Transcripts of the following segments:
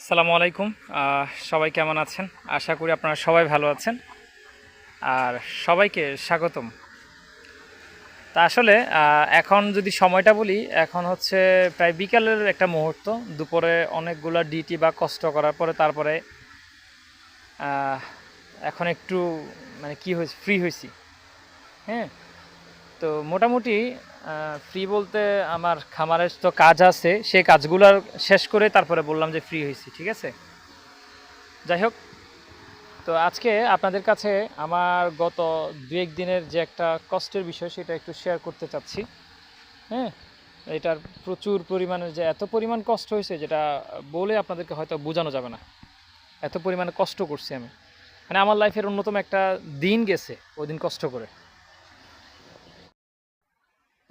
আসসালামু আলাইকুম। সবাই কেমন আছেন? আশা করি আপনারা সবাই ভালো আছেন। আর সবাইকে স্বাগতম। তা আসলে এখন যদি সময়টা বলি, এখন হচ্ছে প্রায় বিকালের একটা মুহূর্ত। দুপুরে অনেকগুলো ডিটি বা কষ্ট করার পরে তারপরে এখন একটু মানে কি হয়েছে ফ্রি হয়েছি। হ্যাঁ? তো মোটামুটি ফ্রি বলতে আমার খামারের তো কাজ আছে সেই কাজগুলো শেষ করে তারপরে বললাম যে ফ্রি হয়েছি, ঠিক আছে? যাই হোক, তো আজকে আপনাদের কাছে আমার গত দু এক দিনের যে একটা কষ্টের বিষয় সেটা একটু শেয়ার করতে চাচ্ছি। হ্যাঁ এটার প্রচুর পরিমাণে যে এত পরিমাণ কষ্ট হয়েছে যেটা বলে আপনাদেরকে হয়তো বোঝানো যাবে না। এত পরিমাণে কষ্ট করছি আমি। মানে আমার লাইফের অন্যতম একটা দিন গেছে ওই দিন কষ্ট করে।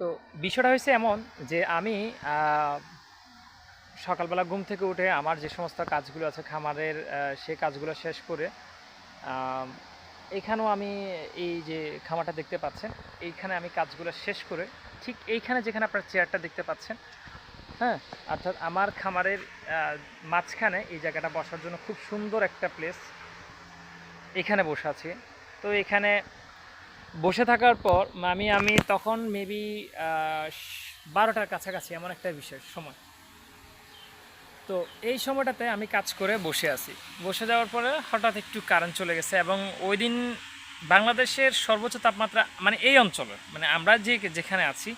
তো বিষয়টা হয়েছে এমন যে আমি সকালবেলা ঘুম থেকে উঠে আমার যে সমস্ত কাজগুলো আছে খামারের সে কাজগুলো শেষ করে এখানেও আমি এই যে খামারটা দেখতে পাচ্ছেন, এইখানে আমি কাজগুলো শেষ করে ঠিক এইখানে যেখানে আপনার চেয়ারটা দেখতে পাচ্ছেন হ্যাঁ? অর্থাৎ আমার খামারের মাঝখানে এই জায়গাটা বসার জন্য খুব সুন্দর একটা প্লেস এখানে বসে আছি। তো এখানে বসে থাকার পর আমি আমি তখন মেবি বারোটার কাছাকাছি, এমন একটা বিষয়, সময়। তো এই সময়টাতে আমি কাজ করে বসে আছি। বসে যাওয়ার পরে হঠাৎ একটু কারেন্ট চলে গেছে এবং ওই দিন বাংলাদেশের সর্বোচ্চ তাপমাত্রা মানে এই অঞ্চলে মানে আমরা যে যেখানে আছি,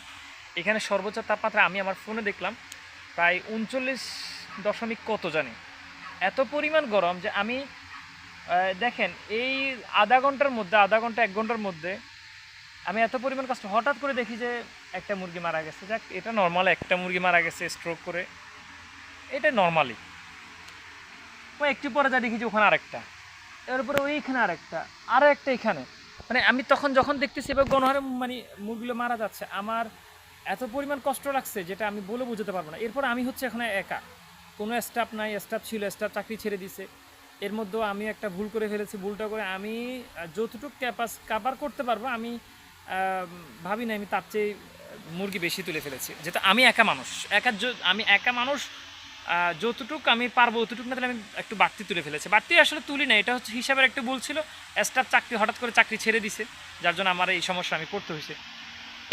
এখানে সর্বোচ্চ তাপমাত্রা আমি আমার ফোনে দেখলাম, প্রায় উনচল্লিশ দশমিক কত জানি। এত পরিমাণ গরম যে আমি দেখেন, এই আধা ঘণ্টার মধ্যে, আধা ঘণ্টা, এক ঘণ্টার মধ্যে আমি এত পরিমাণ কষ্ট, হঠাৎ করে দেখি যে একটা মুরগি মারা গেছে। যাক, এটা নর্মাল একটা মুরগি মারা গেছে স্ট্রোক করে। এটা নর্মালি ও একটু পরে যা দেখি যে ওখানে আরেকটা। এরপরে ওইখানে আরেকটা আরও একটা এখানে। মানে আমি তখন যখন দেখতেছি এবার গণহারে মানে মুরগিগুলো মারা যাচ্ছে, আমার এত পরিমাণ কষ্ট লাগছে যেটা আমি বলে বোঝাতে পারব না। এরপর আমি হচ্ছে এখানে একা। কোনো স্টাফ নাই স্টাফ ছিল স্টাফ চাকরি ছেড়ে দিছে। এর মধ্যেও আমি একটা ভুল করে ফেলেছি, ভুলটা করে আমি যতটুকু ক্যাপাস কাভার করতে পারব, আমি ভাবি না, আমি তার চেয়ে মুরগি বেশি তুলে ফেলেছি। যেটা আমি একা মানুষ, একা আমি একা মানুষ যতটুকু আমি পারব অতটুকু না, তাহলে আমি একটু বাড়তি তুলে ফেলেছি। বাড়তি আসলে তুলি না, এটা হচ্ছে হিসাবের একটা ভুল ছিল। স্টাফ চাকরি, হঠাৎ করে চাকরি ছেড়ে দিছে, যার জন্য আমার এই সমস্যা আমি পড়তে হয়েছে।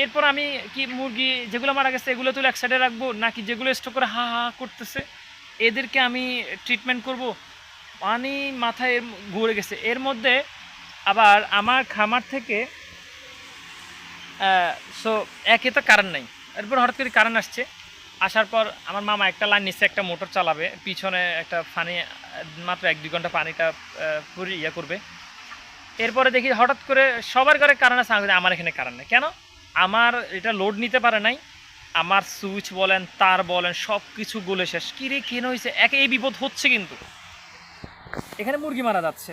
এরপর আমি কি মুরগি যেগুলো মারা গেছে, এগুলো তুলে এক সাইডে রাখব, নাকি যেগুলো স্টক করে হা হা করতেছে, এদেরকে আমি ট্রিটমেন্ট করব? পানি মাথায় ঘুরে গেছে। এর মধ্যে আবার আমার খামার থেকে সো একে তো কারেন্ট নাই। এরপর হঠাৎ করে কারেন্ট আসছে। আসার পর আমার মামা একটা লাইন নিচ্ছে একটা মোটর চালাবে। পিছনে একটা পানি, মাত্র এক দুই ঘণ্টা পানিটা পুরি ইয়ে করবে। এরপরে দেখি হঠাৎ করে সবার ঘরে কারেন্ট আছে আমার এখানে কারেন্ট নেই। কেন? আমার এটা লোড নিতে পারে নাই। আমার সুইচ বলেন, তার বলেন সব কিছু গলে শেষ। কিরে কেন হয়েছে এক এই বিপদ হচ্ছে কিন্তু। এখানে মুরগি মারা যাচ্ছে।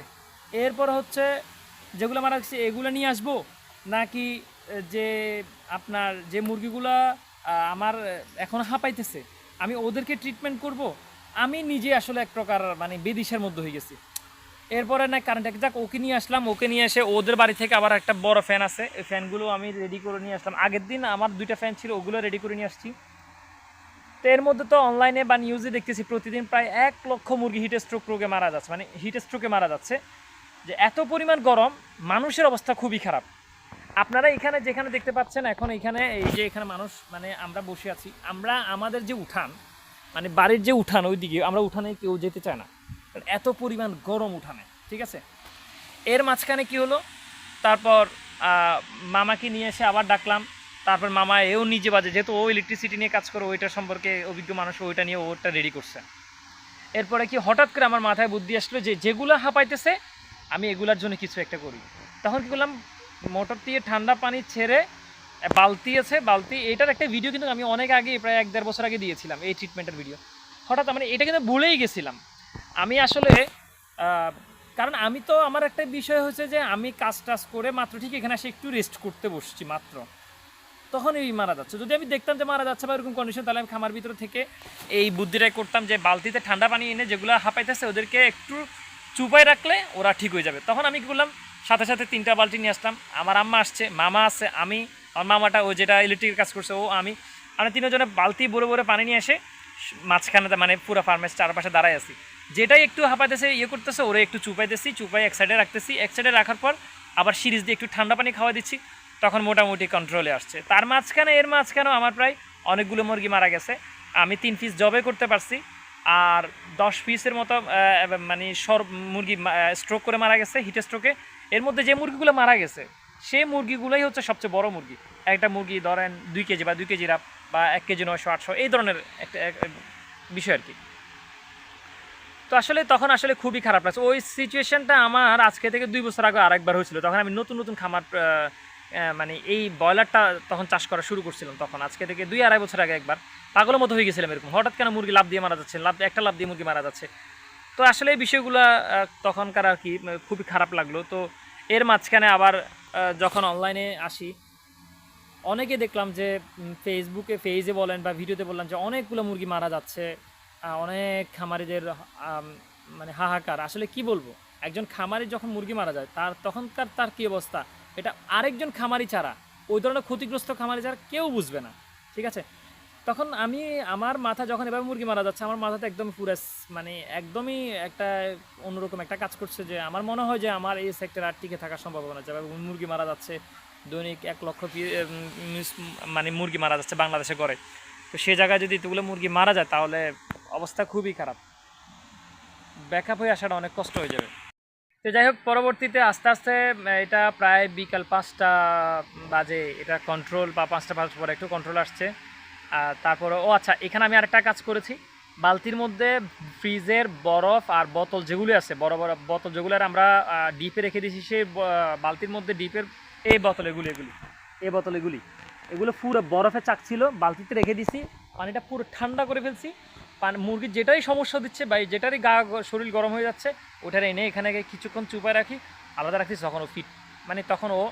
এরপর হচ্ছে, যেগুলো মারা যাচ্ছে এগুলো নিয়ে আসব? নাকি যে আপনার যে মুরগিগুলা আমার এখন হাঁপাইতেছে, আমি ওদেরকে ট্রিটমেন্ট করব, আমি নিজে আসলে এক প্রকার মানে বেদিশের মধ্যে হয়ে গেছি। এরপরে না কারেন্ট যাক, ওকে নিয়ে আসলাম, ওকে নিয়ে এসে ওদের বাড়ি থেকে আবার একটা বড় ফ্যান আছে, এই ফ্যানগুলো আমি রেডি করে নিয়ে আসলাম। আগের দিন আমার দুইটা ফ্যান ছিল, ওগুলো রেডি করে নিয়ে আসছি। তো এর মধ্যে তো অনলাইনে বা নিউজে দেখতেছি, প্রতিদিন প্রায় এক লক্ষ মুরগি হিট স্ট্রোক রোগে মারা যাচ্ছে মানে হিট স্ট্রোকে মারা যাচ্ছে। যে এত পরিমাণ গরম, মানুষের অবস্থা খুবই খারাপ। আপনারা এখানে যেখানে দেখতে পাচ্ছেন, এখন এখানে এই যে এখানে মানুষ মানে আমরা বসে আছি। আমরা আমাদের যে উঠান মানে বাড়ির যে উঠান ওইদিকে, আমরা উঠানে কেউ যেতে চায় না। এত পরিমাণ গরম উঠানে, ঠিক আছে? এর মাঝখানে কি হলো? তারপর মামাকে নিয়ে এসে আবার ডাকলাম। তারপর মামা এও নিজে বাজে, যেহেতু ও ইলেকট্রিসিটি নিয়ে কাজ করে, ওইটার সম্পর্কে অভিজ্ঞ মানুষ, ওইটা নিয়ে ওটা রেডি করছে। এরপরে কি হঠাৎ করে আমার মাথায় বুদ্ধি আসলো যে, যেগুলো হাঁপাইতেছে, আমি এগুলার জন্য কিছু একটা করি। তখন কি করলাম মোটর দিয়ে ঠান্ডা পানি ছেড়ে বালতি আছে, বালতি, এটার একটা ভিডিও কিন্তু আমি অনেক আগে, প্রায় এক দেড় বছর আগে দিয়েছিলাম, এই ট্রিটমেন্টের ভিডিও হঠাৎ মানে এটা কিন্তু ভুলেই গেছিলাম। আমি আসলে কারণ আমি তো, আমার একটা বিষয় হচ্ছে যে, আমি কাজ টাজ করে মাত্র ঠিক এখানে এসে একটু রেস্ট করতে বসছি মাত্র। তখন এই মারা যাচ্ছে। যদি আমি দেখতাম যে মারা যাচ্ছে বা এরকম কন্ডিশন তাহলে আমি খামার ভিতরে থেকে এই বুদ্ধিটাই করতাম যে, বালতিতে ঠান্ডা পানি এনে যেগুলো হাঁপাইতেছে, ওদেরকে একটু চুপাই রাখলে ওরা ঠিক হয়ে যাবে। তখন আমি কি করলাম সাথে সাথে তিনটা বালতি নিয়ে আসলাম। আমার আম্মা আসছে, মামা আছে, আমি, আমার মামাটা ও যেটা ইলেকট্রিকের কাজ করছে, ও, আমি। আমরা তিনজনে বালতি ভরে ভরে পানি নিয়ে এসে মাঝখানে মানে পুরো ফার্মের চারপাশে দাঁড়াই আছি। যেটাই একটু হাঁপাইতেছে ইয়ে করতেছে, ওরে একটু চুপাইতেছি, চুপাই এক সাইডে রাখতেছি, এক সাইডে রাখার পর আবার সিরিজ দিয়ে একটু ঠান্ডা পানি খাওয়া দিচ্ছি, তখন মোটামুটি কন্ট্রোলে আসছে। তার মাঝখানে, এর মাঝখানেও আমার প্রায় অনেকগুলো মুরগি মারা গেছে। আমি তিন পিস জবে করতে পারছি, আর দশ পিসের মতো মানে সর মুরগি স্ট্রোক করে মারা গেছে হিট স্ট্রোকে এর মধ্যে যে মুরগিগুলো মারা গেছে, সেই মুরগিগুলোই হচ্ছে সবচেয়ে বড় মুরগি। একটা মুরগি ধরেন দুই কেজি বা দুই কেজি রাপ বা এক কেজি নয়শো, আটশো, এই ধরনের একটা, এক- এক বিষয় আর কি। তো আসলে তখন আসলে খুবই খারাপ লাগছে। ওই সিচুয়েশনটা আমার আজকে থেকে দুই বছর আগে আরেকবার হয়েছিল। তখন আমি নতুন নতুন খামার মানে এই ব্রয়লারটা তখন চাষ করা শুরু করছিলাম তখন। আজকে থেকে দুই আড়াই বছর আগে একবার। পাগলের মতো হয়ে গেছিলাম এরকম। হঠাৎ কেন মুরগি লাভ দিয়ে মারা যাচ্ছে? লাভ একটা লাভ দিয়ে মুরগি মারা যাচ্ছে। তো আসলে এই বিষয়গুলো তখনকার আর কি খুবই খারাপ লাগল। তো এর মাঝখানে আবার যখন অনলাইনে আসি, অনেকে দেখলাম যে ফেসবুকে পেজে বলেন বা ভিডিওতে বললাম যে, অনেকগুলো মুরগি মারা যাচ্ছে অনেক খামারিদের মানে হাহাকার। আসলে কি বলব? একজন খামারি যখন মুরগি মারা যায়, তার তখনকার তার কি অবস্থা? এটা আরেকজন খামারি ছাড়া, ওই ধরনের ক্ষতিগ্রস্ত খামারি ছাড়া কেউ বুঝবে না। ঠিক আছে? তখন আমি আমার মাথা যখন এভাবে মুরগি মারা যাচ্ছে, আমার মাথাতে একদম পুরো মানে একদমই একটা অন্যরকম একটা কাজ করছে যে আমার মনে হয় যে আমার এই সেক্টর আর টিকে থাকার সম্ভাবনা যেভাবে মুরগি মারা যাচ্ছে, দৈনিক এক লক্ষ মানে মুরগি মারা যাচ্ছে বাংলাদেশে করে তো সে জায়গায় যদি এতগুলো মুরগি মারা যায়, তাহলে অবস্থা খুবই খারাপ। ব্যাকআপ হয়ে আসাটা অনেক কষ্ট হয়ে যাবে। তো যাই হোক, পরবর্তীতে আস্তে আস্তে এটা প্রায় বিকাল পাঁচটা বাজে। এটা কন্ট্রোল বা পাঁচটা পাঁচ পরে একটু কন্ট্রোল আসছে। তারপরে, ও আচ্ছা এখানে আমি আরেকটা কাজ করেছি। বালতির মধ্যে ফ্রিজের বরফ আর বোতল যেগুলি আছে, বড় বড় বোতল যেগুলো আমরা ডিপে রেখে দিয়েছি সেই বালতির মধ্যে ডিপের এই বোতল এগুলি এগুলি, এই বোতল এগুলি। এগুলো পুরো বরফে চাক ছিল, বালতিতে রেখে দিছি, পানিটা পুরো ঠান্ডা করে ফেলছি। পানি মুরগির যেটাই সমস্যা দিচ্ছে বা যেটারই গা শরীর গরম হয়ে যাচ্ছে, ওটার এনে এখানে কিছুক্ষণ চুপায় রাখি, আলাদা রাখছি তখন ও ফিট মানে তখন ও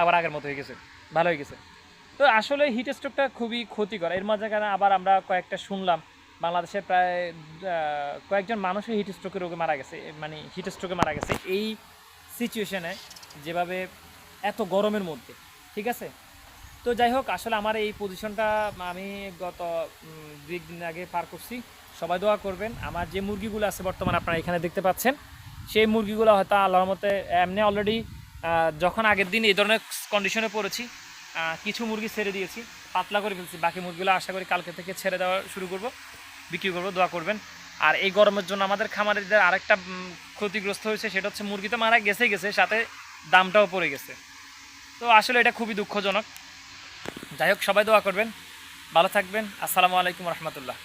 আবার আগের মতো হয়ে গেছে, ভালো হয়ে গেছে। তো আসলে হিট স্ট্রোকটা খুবই ক্ষতিকর। এর মাঝখানে আবার আমরা কয়েকটা শুনলাম, বাংলাদেশে প্রায় কয়েকজন মানুষই হিট স্ট্রোকের রোগে মারা গেছে মানে হিট স্ট্রোকে মারা গেছে। এই সিচুয়েশনে যেভাবে এত গরমের মধ্যে, ঠিক আছে? তো যাই হোক, আসলে আমার এই পজিশনটা আমি গত দুই দিন আগে পার করছি। সবাই দোয়া করবেন। আমার যে মুরগিগুলো আছে বর্তমানে আপনারা এখানে দেখতে পাচ্ছেন, সেই মুরগিগুলো হয়তো আল্লাহর মতে এমনি অলরেডি যখন আগের দিন এই ধরনের কন্ডিশনে পড়েছি কিছু মুরগি ছেড়ে দিয়েছি, পাতলা করে ফেলছি, বাকি মুরগিগুলো আশা করি কালকে থেকে ছেড়ে দেওয়া শুরু করব, বিক্রি করব, দোয়া করবেন। আর এই গরমের জন্য আমাদের খামারিদের আরেকটা ক্ষতিগ্রস্ত হয়েছে, সেটা হচ্ছে মুরগি তো মারা গেছে গেছে, সাথে দামটাও পড়ে গেছে। তো আসলে এটা খুবই দুঃখজনক। যাই হোক, সবাই দোয়া করবেন, ভালো থাকবেন। আসসালামু আলাইকুম রহমতুল্লাহ।